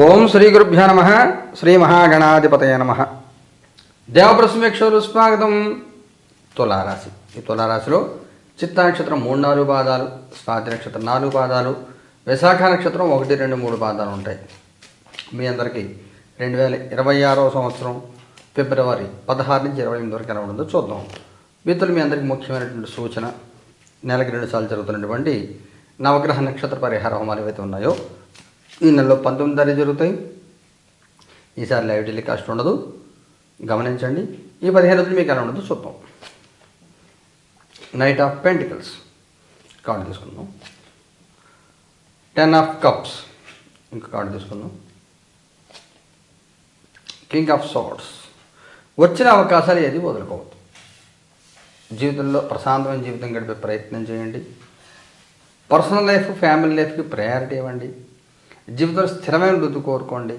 ఓం శ్రీ గురుభ్యో నమ శ్రీ మహాగణాధిపతయ నమ. దేవప్రసమేక్షలు స్వాగతం. తులారాశి. ఈ తులారాశిలో చిత్తా నక్షత్రం మూడు నాలుగు పాదాలు స్వాతి నక్షత్రం నాలుగు పాదాలు విశాఖ నక్షత్రం ఒకటి రెండు మూడు పాదాలు ఉంటాయి. మీ అందరికీ రెండు వేల ఇరవై ఆరవ సంవత్సరం ఫిబ్రవరి పదహారు నుంచి ఇరవై ఎనిమిది వరకు ఎలా ఉంటుందో చూద్దాం. మిత్రులు మీ అందరికీ ముఖ్యమైనటువంటి సూచన. నెలకి రెండు సార్లు జరుగుతున్నటువంటి నవగ్రహ నక్షత్ర పరిహార హోమాలు ఏవైతే ఉన్నాయో ఈ నెలలో పంతొమ్మిది తారీఖు జరుగుతాయి. ఈసారి లైవ్ టెలికాస్ట్ ఉండదు. గమనించండి. ఈ పదిహేను రోజులు మీకు ఎలా ఉండదు చూద్దాం. నైట్ ఆఫ్ పెంటికల్స్ కార్డు తీసుకుందాం. టెన్ ఆఫ్ కప్స్ ఇంకా కార్డు తీసుకుందాం. కింగ్ ఆఫ్ సార్ట్స్ వచ్చిన అవకాశాలు ఏది వదులుకోవద్దు. జీవితంలో ప్రశాంతమైన జీవితం గడిపే ప్రయత్నం చేయండి. పర్సనల్ లైఫ్ ఫ్యామిలీ లైఫ్కి ప్రయారిటీ ఇవ్వండి. జీవితంలో స్థిరమైన వృద్ధి కోరుకోండి.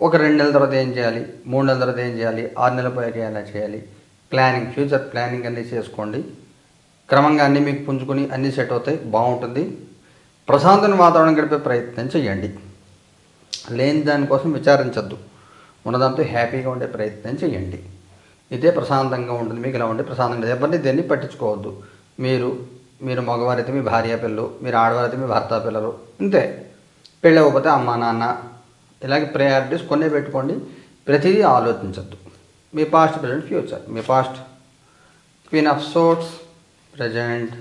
ఒక రెండు నెలల తర్వాత ఏం చేయాలి? మూడు నెలల తర్వాత ఏం చేయాలి? ఆరు నెలల పైకి ఏమైనా చేయాలి. ప్లానింగ్ ఫ్యూచర్ ప్లానింగ్ అన్నీ చేసుకోండి. క్రమంగా అన్నీ మీకు పుంజుకొని అన్నీ సెట్ అవుతాయి. బాగుంటుంది. ప్రశాంతమైన వాతావరణం గడిపే ప్రయత్నం చేయండి. లేని దానికోసం విచారించద్దు. ఉన్నదాంతో హ్యాపీగా ఉండే ప్రయత్నం చేయండి. ఇదే ప్రశాంతంగా ఉంటుంది. మీకు ఇలా ఉండే ప్రశాంతంగా ఎవరిని దేన్ని పట్టించుకోవద్దు. మీరు మీరు మగవారైతే మీ భార్య పిల్లలు మీరు ఆడవారైతే మీ భర్త పిల్లలు అంతే. పెళ్ళి అవ్వకపోతే అమ్మ నాన్న ఇలాగే ప్రయారిటీస్ కొన్నే పెట్టుకోండి. ప్రతిదీ ఆలోచించద్దు. మీ past present future me past queen of swords present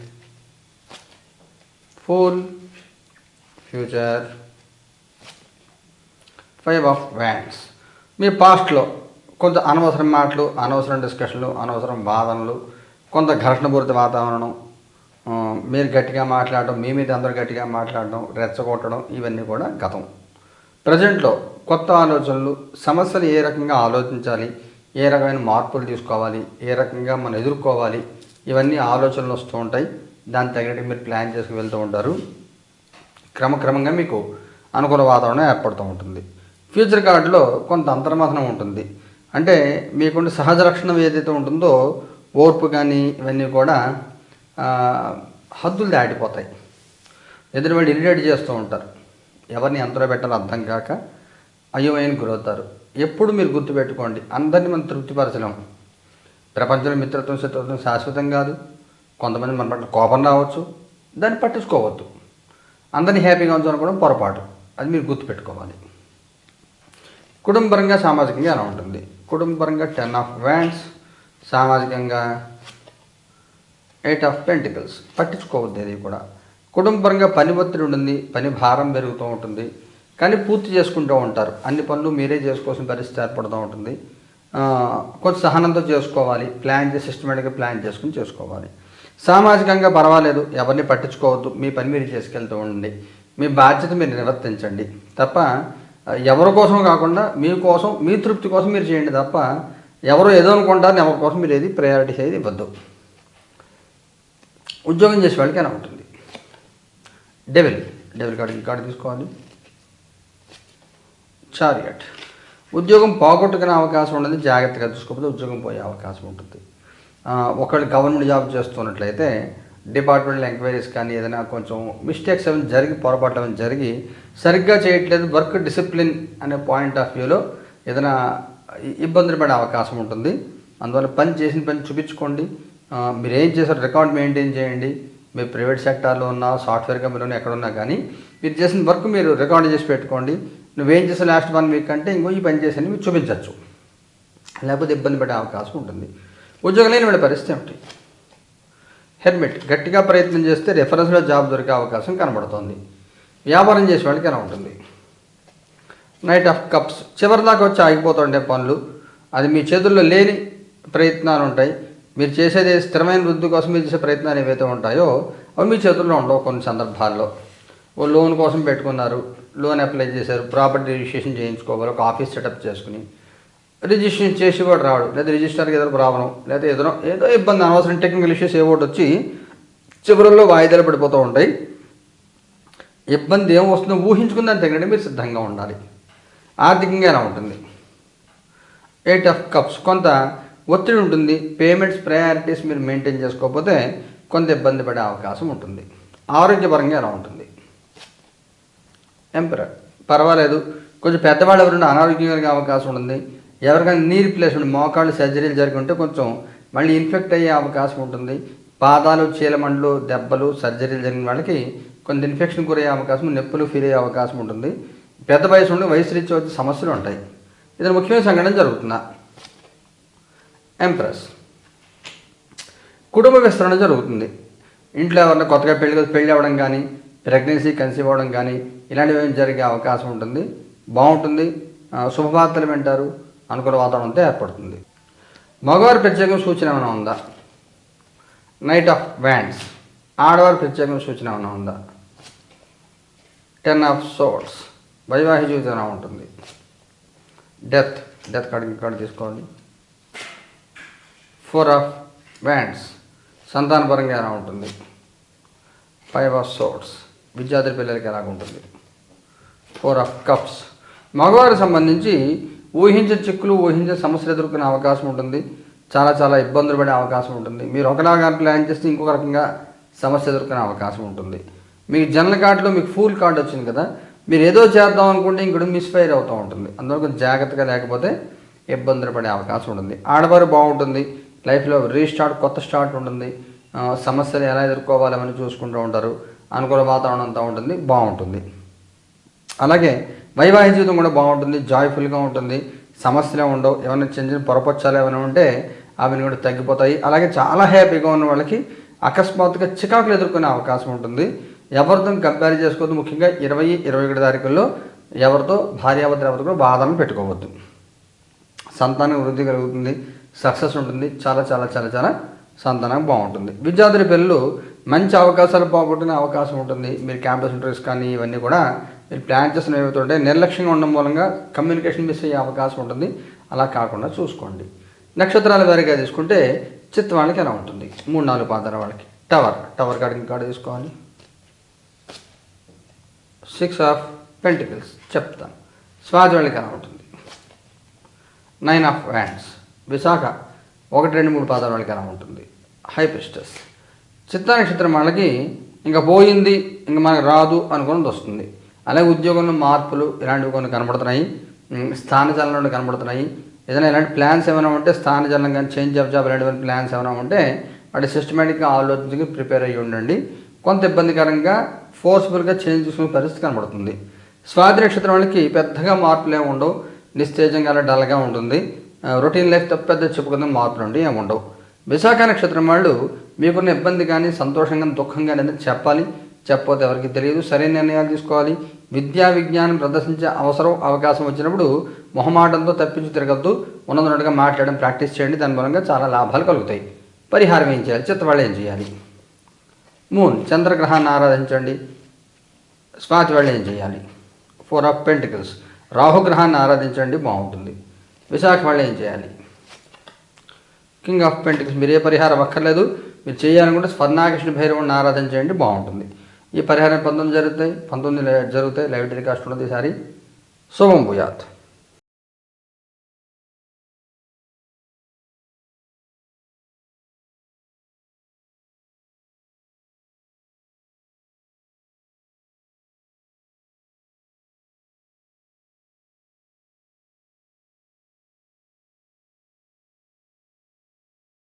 fool future five of wands మీ పాస్ట్లో కొంత అనవసరం మాటలు అనవసరం డిస్కషన్లు అనవసరం వాదనలు కొంత ఘర్షణపూరిత వాతావరణం మీరు గట్టిగా మాట్లాడడం మీ మీద అందరూ గట్టిగా మాట్లాడడం రెచ్చగొట్టడం ఇవన్నీ కూడా గతం. ప్రజెంట్లో కొత్త ఆలోచనలు సమస్యలు ఏ రకంగా ఆలోచించాలి ఏ రకమైన మార్పులు తీసుకోవాలి ఏ రకంగా మనం ఎదుర్కోవాలి ఇవన్నీ ఆలోచనలు వస్తూ ఉంటాయి. దాని తగినట్టు మీరు ప్లాన్ చేసుకు వెళ్తూ ఉంటారు. క్రమక్రమంగా మీకు అనుకూల వాతావరణం ఏర్పడుతూ ఉంటుంది. ఫ్యూచర్ కార్డులో కొంత అంతర్మథనం ఉంటుంది. అంటే మీకుండే సహజ లక్షణం ఏదైతే ఉంటుందో ఓర్పు కానీ ఇవన్నీ కూడా హద్దులు దాటిపోతాయి. ఎదురు వాళ్ళు ఇరిటేట్ చేస్తూ ఉంటారు. ఎవరిని ఎంతలో పెట్టాలో అర్థం కాక అయోమయం గురవుతారు. ఎప్పుడు మీరు గుర్తుపెట్టుకోండి అందరినీ మనం తృప్తిపరచలేం. ప్రపంచంలో మిత్రత్వం శత్రుత్వం శాశ్వతం కాదు. కొంతమంది మన పట్ల కోపం రావచ్చు దాన్ని పట్టించుకోవద్దు. అందరినీ హ్యాపీగా ఉంచాలనుకోవడం పొరపాటు. అది మీరు గుర్తుపెట్టుకోవాలి కుటుంబపరంగా సామాజికంగా ఎలా ఉంటుంది? కుటుంబపరంగా టెన్ ఆఫ్ వ్యాండ్స్ సామాజికంగా ఎయిట్ ఆఫ్ పెంటికల్స్ పట్టించుకోవద్దు ఇది కూడా. కుటుంబపరంగా పని ఒత్తిడి ఉంటుంది పని భారం పెరుగుతూ ఉంటుంది. కానీ పూర్తి చేసుకుంటూ ఉంటారు. అన్ని పనులు మీరే చేసుకోవాల్సిన పరిస్థితి ఏర్పడుతూ ఉంటుంది. కొంచెం సహనంతో చేసుకోవాలి. ప్లాన్ చేసి సిస్టమేటిక్గా ప్లాన్ చేసుకుని చేసుకోవాలి. సామాజికంగా పర్వాలేదు. ఎవరిని పట్టించుకోవద్దు. మీ పని మీరు చేసుకెళ్తూ ఉండండి. మీ బాధ్యత మీరు నిర్వర్తించండి. తప్ప ఎవరి కోసం కాకుండా మీకోసం మీ తృప్తి కోసం మీరు చేయండి తప్ప ఎవరు ఏదో అనుకుంటారని ఎవరి కోసం మీరు ఏది ప్రయారిటీస్ ఏది ఇవ్వద్దు. ఉద్యోగం చేసే వాళ్ళకి ఎలా ఉంటుంది. డెవిల్ డెవిల్ కార్డు కార్డు తీసుకోవాలి. చారియట్ ఉద్యోగం పోగొట్టుకునే అవకాశం ఉండదు జాగ్రత్తగా చూసుకోకపోతే ఉద్యోగం పోయే అవకాశం ఉంటుంది. ఒకళ్ళు గవర్నమెంట్ జాబ్ చేస్తున్నట్లయితే డిపార్ట్మెంటల్ ఎంక్వైరీస్ కానీ ఏదైనా కొంచెం మిస్టేక్స్ ఏమైనా జరిగి పొరపాట్లు ఏమైనా జరిగి సరిగ్గా చేయట్లేదు వర్క్ డిసిప్లిన్ అనే పాయింట్ ఆఫ్ వ్యూలో ఏదైనా ఇబ్బందులు పడే అవకాశం ఉంటుంది. అందువల్ల పని చేసిన పని చూపించుకోండి. మీరు ఏం చేశారు? రికార్డ్ మెయింటైన్ చేయండి. మీరు ప్రైవేట్ సెక్టార్లో ఉన్నా సాఫ్ట్వేర్ కంపెనీలో ఎక్కడ ఉన్నా కానీ మీరు చేసిన వర్క్ మీరు రికార్డ్ చేసి పెట్టుకోండి. నువ్వేం చేసావు లాస్ట్ వన్ వీక్ అంటే ఇంకో ఈ పని చేసాను మీరు చూపించవచ్చు లేకపోతే ఇబ్బంది పడే అవకాశం ఉంటుంది. ఉద్యోగం లేని వాళ్ళ పరిస్థితి ఏమిటి? హెల్మెట్. గట్టిగా ప్రయత్నం చేస్తే రెఫరెన్స్లో జాబ్ దొరికే అవకాశం కనబడుతుంది. వ్యాపారం చేసే వాళ్ళకి ఎలా ఉంటుంది? నైట్ ఆఫ్ కప్స్ చివరి దాకా వచ్చి ఆగిపోతుండే పనులు. అది మీ చేతుల్లో లేని ప్రయత్నాలు ఉంటాయి. మీరు చేసేది స్థిరమైన వృద్ధి కోసం మీరు చేసే ప్రయత్నాలు ఏవైతే ఉంటాయో అవి మీ చేతుల్లో ఉండవు కొన్ని సందర్భాల్లో. ఓ లోన్ కోసం పెట్టుకున్నారు లోన్ అప్లై చేశారు ప్రాపర్టీ రిజిస్ట్రేషన్ చేయించుకోవాలి ఒక ఆఫీస్ సెటప్ చేసుకుని. రిజిస్ట్రేషన్ చేసి కూడా రావడం లేదా రిజిస్టర్కి ఏదో ప్రాబ్లం లేదా ఏదో ఏదో ఇబ్బంది అనవసరం టెక్నికల్ ఇష్యూస్ ఏ ఒకటి వచ్చి చివరిలో వాయిదాలు పడిపోతూ ఉంటాయి. ఇబ్బంది ఏం వస్తుందో ఊహించుకుందని తగినట్టు మీరు సిద్ధంగా ఉండాలి. ఆర్థికంగా ఎలా ఉంటుంది. ఎయిట్ ఆఫ్ కప్స్ కొంత ఒత్తిడి ఉంటుంది పేమెంట్స్ ప్రయారిటీస్ మీరు మెయింటైన్ చేసుకోకపోతే కొంత ఇబ్బంది పడే అవకాశం ఉంటుంది. ఆరోగ్యపరంగా ఎలా ఉంటుంది? ఎంపరర్ పర్వాలేదు. కొంచెం పెద్దవాళ్ళు ఎవరైనా అనారోగ్యం కలిగే అవకాశం ఉంటుంది. ఎవరికైనా నీ రిప్లేస్మెంట్ మోకాళ్ళు సర్జరీలు జరిగి ఉంటే కొంచెం మళ్ళీ ఇన్ఫెక్ట్ అయ్యే అవకాశం ఉంటుంది. పాదాలు చీలమండలు దెబ్బలు సర్జరీలు జరిగిన వాళ్ళకి కొంత ఇన్ఫెక్షన్ గురయ్యే అవకాశం నొప్పులు ఫీల్ అయ్యే అవకాశం ఉంటుంది. పెద్ద వయసు ఉండి వయసు రీత్యా వచ్చే సమస్యలు ఉంటాయి. ఇది ముఖ్యమైన సంఘటన జరుగుతుందా? ఎంప్రెస్ కుటుంబ విస్తరణ జరుగుతుంది. ఇంట్లో ఎవరైనా కొత్తగా పెళ్ళి పెళ్ళి అవ్వడం కానీ ప్రెగ్నెన్సీ కన్సీవ్ అవ్వడం కానీ ఇలాంటివి జరిగే అవకాశం ఉంటుంది. బాగుంటుంది శుభవార్తలు వింటారు. అనుకూల వాతావరణంతో ఏర్పడుతుంది. మగవారి ప్రత్యేకం సూచన ఏమైనా ఉందా? నైట్ ఆఫ్ వ్యాండ్స్ ఆడవారి ప్రత్యేకం సూచన ఏమైనా ఉందా? టెన్ ఆఫ్ సోల్స్ వైవాహిక జీవితం ఉంటుంది? డెత్ డెత్ కార్డు కార్డు తీసుకోండి ఫోర్ ఆఫ్ వ్యాండ్స్. సంతానపరంగా ఎలా ఉంటుంది? ఫైవ్ ఆఫ్ సోట్స్ విద్యార్థి పిల్లలకి ఎలా ఉంటుంది? Four of cups. మగవారికి సంబంధించి ఊహించే చిక్కులు ఊహించే సమస్యలు ఎదుర్కొనే అవకాశం ఉంటుంది. చాలా చాలా ఇబ్బందులు పడే అవకాశం ఉంటుంది. మీరు ఒకలాగా ప్లాన్ చేస్తే ఇంకొక రకంగా సమస్య ఎదుర్కొనే అవకాశం ఉంటుంది. మీకు జనరల్ కార్డులో మీకు ఫుల్ కార్డు వచ్చింది కదా మీరు ఏదో చేద్దాం అనుకుంటే ఇంకోటి మిస్ఫైర్ అవుతూ ఉంటుంది. అందులో కొంచెం జాగ్రత్తగా లేకపోతే ఇబ్బందులు పడే అవకాశం ఉంటుంది. ఆడవారు బాగుంటుంది. లైఫ్లో రీస్టార్ట్ కొత్త స్టార్ట్ ఉంటుంది. సమస్యలు ఎలా ఎదుర్కోవాలని చూసుకుంటూ ఉంటారు. అనుకూల వాతావరణం అంతా ఉంటుంది బాగుంటుంది. అలాగే వైవాహిక జీవితం కూడా బాగుంటుంది జాయ్ఫుల్గా ఉంటుంది. సమస్యలు ఉండవు ఏమైనా చిన్న చిన్న పొరపచ్చాలు ఏమైనా ఉంటే అవి కూడా తగ్గిపోతాయి. అలాగే చాలా హ్యాపీగా ఉన్న వాళ్ళకి అకస్మాత్తుగా చికాకులు ఎదుర్కొనే అవకాశం ఉంటుంది. ఎవరితో కంపేర్ చేసుకోవద్దు ముఖ్యంగా ఇరవై ఇరవై ఒకటి తారీఖుల్లో ఎవరితో భార్యాభర్త ఎవరితో కూడా బాధను పెట్టుకోవద్దు. సంతానం వృద్ధి కలుగుతుంది. సక్సెస్ ఉంటుంది. చాలా చాలా చాలా చాలా సంతానం బాగుంటుంది. విద్యార్థుల పిల్లలు మంచి అవకాశాలు పోగొట్టుకునే అవకాశం ఉంటుంది. మీరు క్యాంపస్ ఇంటర్వ్యూస్ కానీ ఇవన్నీ కూడా మీరు ప్లాన్ చేసిన ఏమవుతుంటే నిర్లక్ష్యంగా ఉండడం మూలంగా కమ్యూనికేషన్ మిస్ అయ్యే అవకాశం ఉంటుంది. అలా కాకుండా చూసుకోండి. నక్షత్రాల వారిగా తీసుకుంటే చిత్త వాళ్ళకి ఎలా ఉంటుంది? మూడు నాలుగు పాదాల వాళ్ళకి. టవర్ టవర్ కార్డు కార్డు తీసుకోవాలి. సిక్స్ ఆఫ్ పెంటికల్స్ చెప్తాను. స్వాతి వాళ్ళకి ఎలా ఉంటుంది? నైన్ ఆఫ్ హ్యాండ్స్ విశాఖ ఒకటి రెండు మూడు పాదాల వాళ్ళకి ఎలా ఉంటుంది? హై ప్రిస్టస్ చిత్తా నక్షత్రం వాళ్ళకి ఇంకా పోయింది ఇంకా మనకు రాదు అనుకున్నది వస్తుంది. అలాగే ఉద్యోగంలో మార్పులు ఇలాంటివి కొన్ని కనబడుతున్నాయి ఉమ్, స్థానచలనం కనబడుతున్నాయి. ఏదైనా ఇలాంటి ప్లాన్స్ ఏమైనా ఉంటే స్థానచలనం కానీ చేంజ్ ఆఫ్ జాబ్ ఇలాంటి ప్లాన్స్ ఏమైనా ఉంటే వాటి సిస్టమేటిక్గా ఆలోచించి ప్రిపేర్ అయ్యి ఉండండి. కొంత ఇబ్బందికరంగా ఫోర్స్ఫుల్గా చేంజ్ చేసుకునే పరిస్థితి కనబడుతుంది. స్వాతి నక్షత్రం వాళ్ళకి పెద్దగా మార్పులు ఏమి ఉండవు. నిస్తేజంగా అలా డల్గా ఉంటుంది. రొటీన్ లైఫ్ తప్ప పెద్ద చెప్పుకుందాం మార్పులు ఉండి ఏమి ఉండవు. విశాఖ నక్షత్రం వాళ్ళు మీకున్న ఇబ్బంది కానీ సంతోషంగా దుఃఖంగా అనేది చెప్పాలి. చెప్పకపోతే ఎవరికి తెలియదు. సరైన నిర్ణయాలు తీసుకోవాలి. విద్యా విజ్ఞానం ప్రదర్శించే అవసరం అవకాశం వచ్చినప్పుడు మొహమాటంతో తప్పించి తిరగద్దు. ఉన్నదన్నట్టుగా మాట్లాడడం ప్రాక్టీస్ చేయండి. దాని మూలంగా చాలా లాభాలు కలుగుతాయి. పరిహారం ఏం చేయాలి? చిత్తవాళ్ళు ఏం చేయాలి? మూన్ చంద్రగ్రహాన్ని ఆరాధించండి. స్వాతి వాళ్ళు ఏం చేయాలి? ఫోర్ ఆఫ్ పెంటికల్స్ రాహుగ్రహాన్ని ఆరాధించండి. బాగుంటుంది. విశాఖ వాళ్ళు ఏం చేయాలి? కింగ్ ఆఫ్ పెంటికల్స్ మీరు ఏ పరిహారం అక్కర్లేదు. మీరు చేయాలనుకుంటే స్వర్ణాకృష్ణ భైరవుని చేయండి బాగుంటుంది. ఈ పరిహారం పంతొమ్మిది జరుగుతాయి పంతొమ్మిది జరుగుతాయి లైవ్ టెలికాస్ట్ ఉన్నది ఈసారి శుభం భూయాత్.